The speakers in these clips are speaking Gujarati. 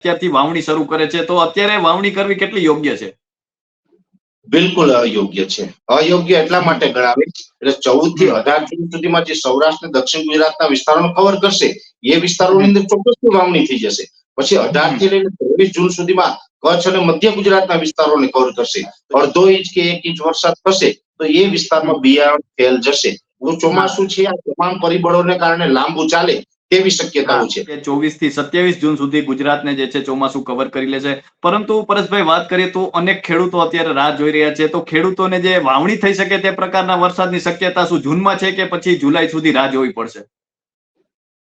અત્યારથી વાવણી શરૂ કરે છે, તો અત્યારે વાવણી કરવી કેટલી યોગ્ય છે? બિલકુલ અયોગ્ય છે. અયોગ્ય એટલા માટે ગણાવે એટલે ચૌદથી અઢાર જૂન સુધીમાં જે સૌરાષ્ટ્ર દક્ષિણ ગુજરાતના વિસ્તારોને કવર કરશે, એ વિસ્તારોની અંદર ચોક્કસથી વાવણી થઈ જશે. પછી અઢારથી લઈને ત્રેવીસ જૂન સુધીમાં કચ્છ અને મધ્ય ગુજરાતના વિસ્તારોને કવર કરશે. અડધો ઇંચ કે એક ઇંચ વરસાદ થશે, તો એ વિસ્તારમાં બિયારણ ફેલ જશે. તો ચોમાસું છે, આ તમામ પરિબળોને કારણે લાંબુ ચાલે તેવી શક્યતાઓ છે? ચોવીસથી સત્યાવીસ જૂન સુધી ગુજરાતને જે છે ચોમાસું કવર કરી લેશે. પરંતુ પરેશભાઈ વાત કરીએ તો અનેક ખેડૂતો અત્યારે રાહ જોઈ રહ્યા છે. તો ખેડૂતોને જે વાવણી થઈ શકે તે પ્રકારના વરસાદની શક્યતા શું જૂનમાં છે કે પછી જુલાઈ સુધી રાહ જોવી પડશે?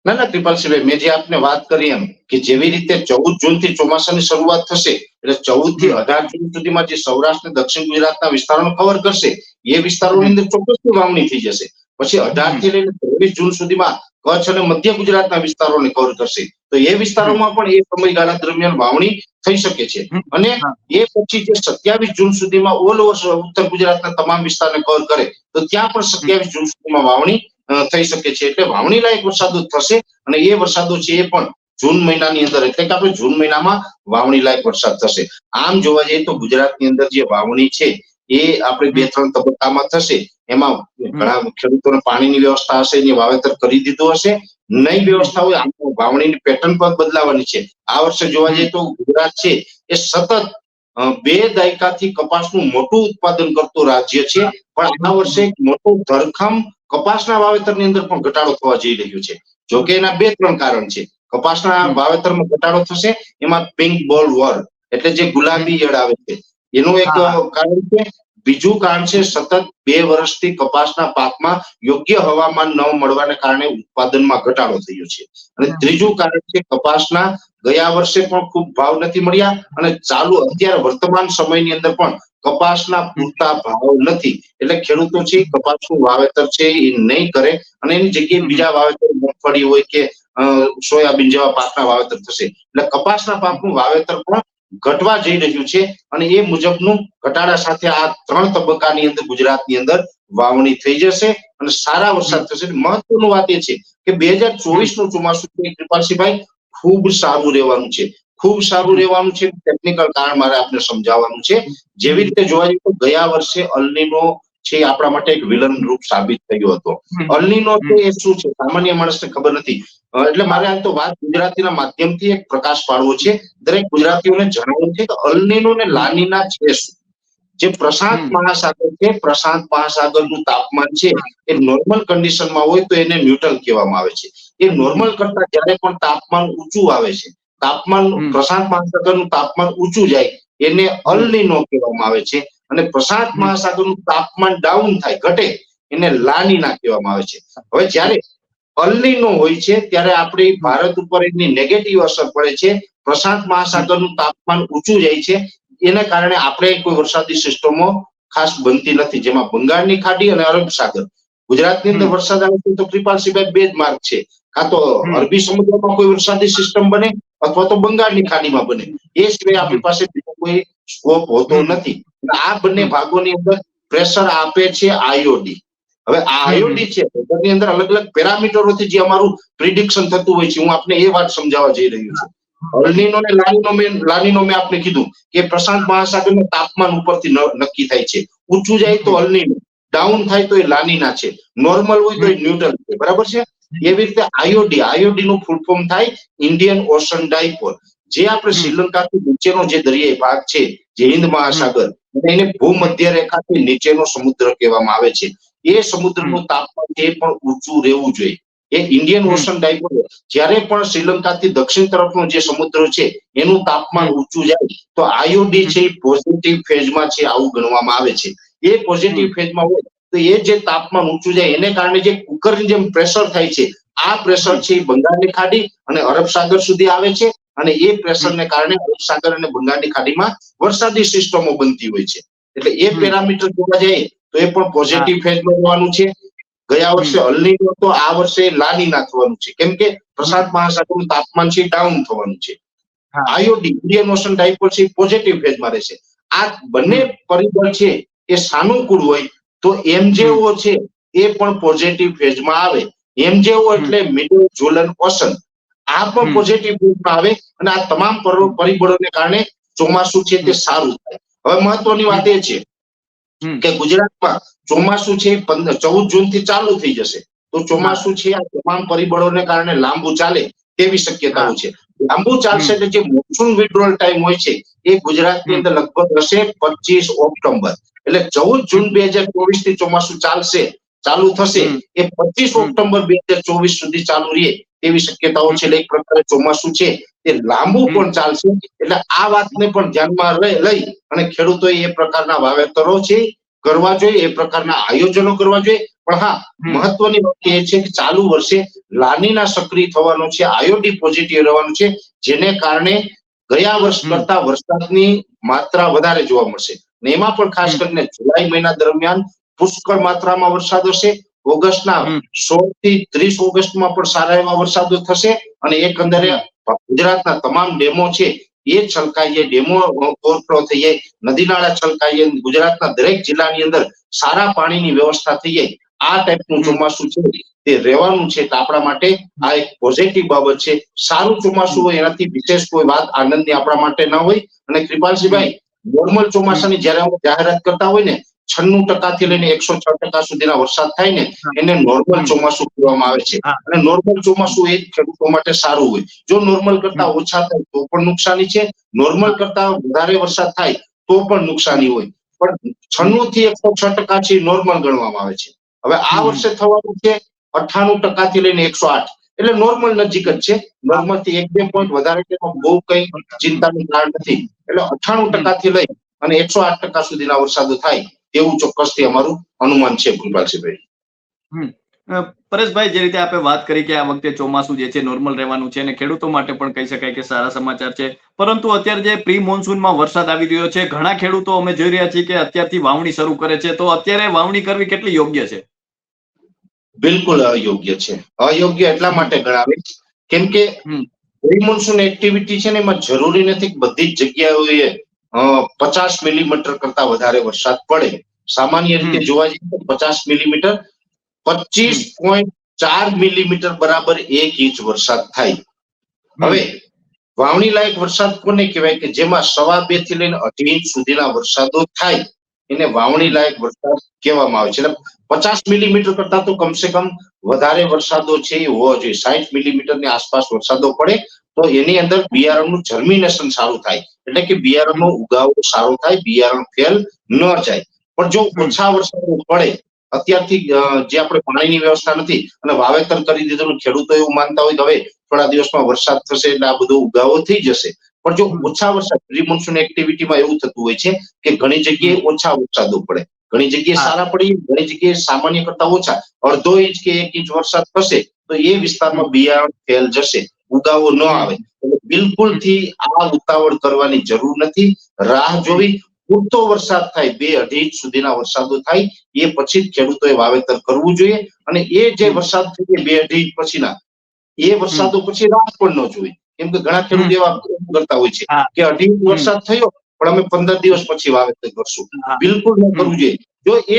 ના ના કૃપાલસિંહભાઈ મેં જે આપને વાત કરી એમ કે જેવી રીતે ચૌદ જૂનથી ચોમાસાની શરૂઆત થશે એટલે ચૌદથી અઢાર જૂન સુધીમાં જે સૌરાષ્ટ્ર દક્ષિણ ગુજરાતના વિસ્તારોને કવર કરશે એ વિસ્તારોની અંદર ચોક્કસથી વાવણી થઈ જશે. પછી અઢારથી લઈને ત્રેવીસ જૂન સુધીમાં કચ્છ અને મધ્ય ગુજરાતના વિસ્તારોને કવર કરશે તો એ વિસ્તારોમાં પણ એ સમયગાળા દરમિયાન વાવણી થઈ શકે છે. અને એ પછી જે સત્યાવીસ જૂન સુધીમાં ઓલ ઓવર ઉત્તર ગુજરાતના તમામ વિસ્તારને કવર કરે તો ત્યાં પણ સત્યાવીસ જૂન સુધીમાં વાવણી થઈ શકે છે. એટલે વાવણી લાયક વરસાદો થશે અને એ વરસાદો છે એ પણ જૂન મહિનાની અંદર એટલે કે આપણે જૂન મહિનામાં વાવણી લાયક વરસાદ થશે. આમ જોવા જઈએ તો ગુજરાતની અંદર જે વાવણી છે એ આપણે બે ત્રણ તબક્કામાં થશે. એમાં ઘણા ખેડૂતોને પાણીની વ્યવસ્થા હશે, એની વાવેતર કરી દીધું હશે. નઈ વ્યવસ્થા હોય વાવણીની પેટર્ન પણ બદલાવાની છે. આ વર્ષે જોવા જઈએ તો ગુજરાત છે, એ સતત બે દાયકાથી કપાસનું મોટું ઉત્પાદન કરતું રાજ્ય છે. પણ આ વર્ષે એક મોટો ધરખમ કપાસના વાવેતરની અંદર પણ ઘટાડો થવા જઈ રહ્યો છે. જોકે એના બે ત્રણ કારણ છે. કપાસના વાવેતરમાં ઘટાડો થશે, એમાં પિંક બોલ વર એટલે જે ગુલાબી ઈયળ આવે છે. એનું એક કારણ છે બીજું કારણ છે સતત બે વર્ષથી કપાસના પાકમાં યોગ્ય હવામાન ન મળવાને કારણે ઉત્પાદનમાં ઘટાડો થયો છે. અને ત્રીજું કારણ છે કપાસના ગયા વર્ષે પણ ખૂબ ભાવ નથી મળ્યા અને ચાલુ અત્યારે વર્તમાન સમયની અંદર પણ કપાસના પૂરતા ભાવ નથી. એટલે ખેડૂતો છે કપાસનું વાવેતર છે એ નહીં કરે અને એની જગ્યાએ બીજા વાવેતર મગફળી હોય કે સોયાબીન જેવા પાકના વાવેતર થશે. એટલે કપાસના પાકનું વાવેતર પણ ઘટવા જઈ રહ્યું છે અને એ મુજબનું ઘટાડા સાથે આ ત્રણ તબક્કાની અંદર ગુજરાતની અંદર વાવણી થઈ જશે અને સારા વરસાદ થશે. મહત્વનું વાત એ છે કે બે હજાર ચોવીસનું ચોમાસું કૃપાલસિંહભાઈ, ખૂબ સારું રહેવાનું છે. ખૂબ સારું રહેવાનું છે. ટેકનિકલ કારણ મારે આપને સમજાવવાનું છે. જેવી રીતે જોવા જઈએ તો ગયા વર્ષે અલનીનો છે આપણા માટે એક વિલન રૂપ સાબિત થયો હતો. અલનીનો છે એ શું છે? સામાન્ય માણસને ખબર નથી. એટલે મારે આ તો વાત ગુજરાતીના માધ્યમથી એક પ્રકાશ પાડવો છે. દરેક ગુજરાતીઓને જણાવવું છે કે અલનીનો ને લાનીના છે શું? જે પ્રશાંત મહાસાગર છે પ્રશાંત મહાસાગરનું તાપમાન છે એ નોર્મલ કન્ડિશનમાં હોય તો એને ન્યુટ્રલ કહેવામાં આવે છે. એ નોર્મલ કરતા જ્યારે પણ તાપમાન ઊંચું આવે છે તાપમાન પ્રશાંત મહાસાગરનું તાપમાન ઊંચું જાય એને અલનીનો કહેવામાં આવે છે. અને પ્રશાંત મહાસાગરનું તાપમાન ડાઉન થાય ઘટે એને લાનીના કહેવામાં આવે છે. હવે જ્યારે અલ્લીનો હોય છે ત્યારે આપણી ભારત ઉપર એની નેગેટિવ અસર પડે છે પ્રશાંત મહાસાગરનું તાપમાન ઊંચું જાય છે એના કારણે આપણે કોઈ વરસાદી સિસ્ટમો ખાસ બનતી નથી જેમાં બંગાળની ખાડી અને અરબ સાગર. ગુજરાતની અંદર વરસાદ આવે છે તો કૃપાલસિંહભાઈ બે જ માર્ગ છે. કાં તો અરબી સમુદ્રમાં કોઈ વરસાદી સિસ્ટમ બને અથવા તો બંગાળની ખાડીમાં બને. એ સિવાય આપણી પાસે બીજો કોઈ સ્કોપ હોતો નથી. આ બંને ભાગોની અંદર પ્રેશર આપે છે આયોડી હવે આ આયોડી છે ની અંદર અલગ અલગ પેરામીટરોથી જે અમારું પ્રિડિક્શન થતું હોય છે હું આપને એ વાત સમજાવવા જઈ રહ્યો છું. અલનીનો ને લાનીનો મેં લાનીનો મેં આપને કીધું કે પ્રશાંત મહાસાગરનું તાપમાન ઉપરથી નક્કી થાય છે. ઊંચું જાય તો અલનીનો ડાઉન થાય તો એ લાનીના છે. નોર્મલ હોય તો એ ન્યુટ્રલ છે. બરાબર છે? એવી રીતે I O D I O D નું ફૂલ ફોર્મ થાય ઇન્ડિયન ઓશન ડાયપોલ જે આપણે શ્રીલંકાથી નીચેનો જે દરિયાઈ ભાગ છે જે હિન્દ મહાસાગર એને ભૂમધ્ય રેખાથી નીચેનો સમુદ્ર કહેવામાં આવે છે. એ સમુદ્રનું તાપમાન એ પણ ઊંચું રહેવું જોઈએ. એ ઇન્ડિયન ઓશન ડાયપોલ જ્યારે પણ શ્રીલંકાથી દક્ષિણ તરફનો જે સમુદ્ર છે એનું તાપમાન ઊંચું જાય તો આયોડી છે એ પોઝિટિવ ફેઝમાં છે આવું ગણવામાં આવે છે. એ પોઝિટિવ ફેઝમાં હોય તો એ જે તાપમાન ઊંચું જાય એને કારણે જે કુકરની જેમ પ્રેશર થાય છે આ પ્રેશર છે એ બંગાળની ખાડી અને અરબ સાગર સુધી આવે છે અને એ પ્રેશરને કારણે સાગર અને બંગાળની ખાડીમાં વરસાદી સિસ્ટમો બનતી હોય છે. એટલે એ પેરામીટર જોવા જઈએ તો એ પણ પોઝિટિવ ફેઝમાં રહેવાનું છે. ગયા વર્ષે અલનીનો તો આ વર્ષે લાનીના થવાનું છે. કેમ કે પ્રશાંત મહાસાગરનું તાપમાન છે ડાઉન થવાનું છે. આયોડી ઇન્ડિયન ઓશન ડાયપોલ છે પોઝિટિવ ફેઝમાં રહેશે. આ બંને પરિબળ છે એ સાનુકૂળ હોય તો એમજેઓ છે એ પણ પોઝિટિવ ફેઝમાં આવે. એમજેઓ એટલે મિડલ ઝોલન ઓશન આ પણ પોઝિટિવ પોઝિટિવ આવે અને આ તમામ પર- પરિબળોને કારણે ચોમાસું છે તે સારું થાય. હવે મહત્વની વાત એ છે. કે ગુજરાતમાં ચોમાસું છે ચૌદ જૂનથી ચાલુ થઈ જશે. તો ચોમાસું છે આ તમામ પરિબળોને કારણે લાંબુ ચાલે તેવી શક્યતાઓ છે. લાંબુ ચાલશે એટલે જે મોન્સૂન વિડ્રોલ ટાઈમ હોય છે એ ગુજરાતની અંદર લગભગ હશે પચીસ ઓક્ટોબર. એટલે ચૌદ જૂન બે હજાર ચોવીસથી ચોમાસું ચાલશે ચાલુ થશે એ પચીસ. ઓક્ટોબર બે હજાર ચોવીસ સુધી ચાલુ રહે તેવી શક્યતાઓ છે એટલે એક પ્રકારે ચોમાસું છે. તે લાંબુ પણ ચાલશે. એટલે આ વાતને પણ ધ્યાનમાં લઈ અને ખેડૂતોએ એ પ્રકારના વાવેતરો છે કરવા જોઈએ એ પ્રકારના આયોજનો કરવા જોઈએ. પણ હા મહત્વની વાત એ છે કે ચાલુ વર્ષે લાનીના સક્રિય થવાનો છે આયોડી પોઝિટિવ રહેવાનું છે જેને કારણે ગયા વર્ષ કરતા વરસાદની માત્રા વધારે જોવા મળશે. ને એમાં પણ ખાસ કરીને જુલાઈ મહિના દરમિયાન પુષ્કળ માત્રામાં વરસાદ હશે. ઓગસ્ટના. સોળથી ત્રીસ ઓગસ્ટમાં પણ સારા એવા વરસાદો થશે અને એકંદરે ગુજરાતના તમામ ડેમો છે એ છલકાઈ જાય ડેમો ઓવરફ્લો થઈ જાય નદી નાળા છલકાઈ જાય ગુજરાતના દરેક જિલ્લાની અંદર સારા પાણીની વ્યવસ્થા થઈ જાય. આ ટાઈપનું. ચોમાસું છે તે રહેવાનું છે આપણા માટે આ એક પોઝિટિવ બાબત છે. સારું ચોમાસું હોય એનાથી વિશેષ કોઈ વાત આનંદની આપણા માટે ના હોય. અને કૃપાલસિંહભાઈ નોર્મલ ચોમાસાની જ્યારે અમે જાહેરાત કરતા હોય ને છન્નું ટકા થી લઈને એકસો છ ટકા સુધીના વરસાદ થાય ને એને નોર્મલ ચોમાસું કહેવામાં આવે છે. અને નોર્મલ ચોમાસું એ ખેડૂતો માટે સારું હોય. જો નોર્મલ કરતા ઓછા થાય તો પણ નુકસાની છે નોર્મલ કરતા વધારે વરસાદ થાય તો પણ નુકસાની હોય. પણ છન્નું થી એકસો છ ટકા છે નોર્મલ ગણવામાં આવે છે. હવે આ વર્ષે થવાનું છે અઠ્ઠાણું ટકા થી લઈને એકસો આઠ. એટલે નોર્મલ નજીક જ છે. નોર્મલથી એક બે પોઈન્ટ વધારે બહુ કઈ ચિંતાનું કારણ નથી. એટલે અઠ્ઠાણું ટકા થી લઈ અને એકસો આઠ ટકા સુધીના વરસાદો થાય. તેવું ચોક્કસથી અમારું અનુમાન છે કૃપાલસિંહભાઈ પરેશભાઈ જે રીતે આપણે વાત કરી કે આ વખતે ચોમાસું જે છે નોર્મલ રહેવાનું છે અને ખેડૂતો માટે પણ કહી શકાય કે સારા સમાચાર છે પરંતુ અત્યારે જે પ્રી મોન્સૂનમાં વરસાદ આવી રહ્યો છે ઘણા ખેડૂતો અમે જોઈ રહ્યા છીએ કે અત્યારથી વાવણી શરૂ કરે છે તો અત્યારે વાવણી કરવી કેટલી યોગ્ય છે? બિલકુલ અયોગ્ય છે. અયોગ્ય એટલા માટે ગણાવે કેમ કે હમ. પ્રી મોન્સૂન એક્ટિવિટી છે ને એમાં જરૂરી નથી બધી જ જગ્યાએ પચાસ મિલીમીટર કરતા વધારે વરસાદ પડે. સામાન્ય રીતે જોવા જઈએ તો પચાસ મિલીમીટર પચીસ પોઈન્ટ ચાર મિલીમીટર બરાબર એક ઇંચ વરસાદ થાય. હવે વાવણી લાયક વરસાદ કોને કહેવાય કે જેમાં સવા બેથી લઈને અઢી ઇંચ સુધીના વરસાદો થાય. એને વાવણી લાયક વરસાદ કહેવામાં આવે છે. એટલે પચાસ મિલીમીટર કરતા તો કમસે કમ વધારે વરસાદો છે એ હોવો જોઈએ. સાઠ મિલીમીટરની આસપાસ વરસાદો પડે. તો એની અંદર બિયારણનું જર્મિનેશન સારું થાય. એટલે કે બિયારણનો ઉગાવો સારો થાય બિયારણ ફેલ ન જાય. પણ જો ઓછા વરસાદ પડે અત્યારથી જે આપણે પાણીની વ્યવસ્થા નથી અને વાવેતર કરી દીધું ખેડૂતો એવું માનતા હોય કે હવે થોડા દિવસમાં વરસાદ થશે એટલે આ બધો ઉગાવો થઈ જશે. પણ જો ઓછા વરસાદ પ્રી મોન્સૂન એક્ટિવિટીમાં એવું થતું હોય છે કે ઘણી જગ્યાએ ઓછા વરસાદો પડે. ઘણી જગ્યાએ સારા પડી ઘણી જગ્યાએ સામાન્ય કરતા ઓછા. અડધો ઇંચ કે એક ઇંચ વરસાદ થશે તો એ વિસ્તારમાં બિયારણ ફેલ જશે. ઉગાવો ન આવે. એટલે બિલકુલ આ ઉતાવળ કરવાની જરૂર નથી. રાહ જોવી. પૂરતો વરસાદ થાય બે અઢી ઇંચ સુધીના વરસાદો થાય એ પછી જ ખેડૂતોએ વાવેતર કરવું જોઈએ. અને એ જે વરસાદ થઈ બે અઢી ઇંચ પછીના એ વરસાદો પછી રાહ પણ ન જોવી કેમ કે ઘણા ખેડૂત એવા કરતા હોય છે કે અઢી ઇંચ વરસાદ થયો પણ અમે પંદર દિવસ પછી વાવેતર કરશું. બિલકુલ ન કરવું જોઈએ. જો એ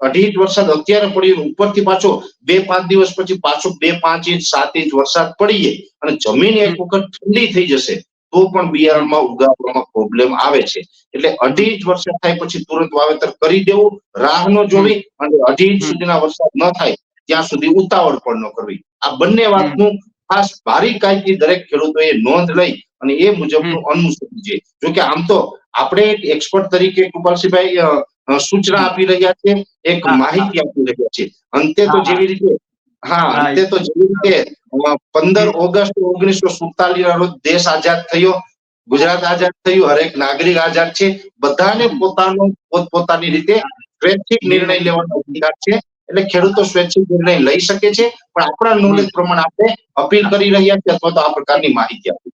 અઢી ઇંચ વરસાદ અત્યારે પડી ઉપરથી પાછો બે પાંચ દિવસ પછી પાછો બે પાંચ ઇંચ સાત ઇંચ વરસાદ પડીએ અને જમીન એક વખત ઠંડી થઈ જશે તો પણ બિયારણમાં ઉગાવવામાં પ્રોબ્લેમ આવે છે. એટલે અઢી ઇંચ વરસાદ થાય પછી તુરંત વાવેતર કરી દેવું રાહ ન જોવી અને અઢી ઇંચ સુધીના વરસાદ ન થાય ત્યાં સુધી ઉતાવળ પણ ન કરવી. આ બંને વાતનું ખાસ બારીકાઈથી દરેક ખેડૂતોએ નોંધ લઈ અને એ મુજબનું અનુસરવું જોઈએ જોકે આમ તો આપણે એક એક્સપર્ટ તરીકે કૃપાલસિંહભાઈ સૂચના આપી રહ્યા છે એક માહિતી આપી રહ્યા છે. અંતે તો. જેવી રીતે હા, અંતે તો જેવી રીતે પંદર ઓગસ્ટ ઓગણીસો સુડતાલીસ ના રોજ દેશ આઝાદ થયો ગુજરાત આઝાદ થયું હરેક નાગરિક આઝાદ છે બધાને પોતાનો પોતપોતાની રીતે સ્વૈચ્છિક નિર્ણય લેવાનો અધિકાર છે એટલે ખેડૂતો સ્વૈચ્છિક નિર્ણય લઈ શકે છે પણ આપણા નોલેજ પ્રમાણે આપણે અપીલ કરી રહ્યા છીએ અથવા તો આ પ્રકારની માહિતી આપી.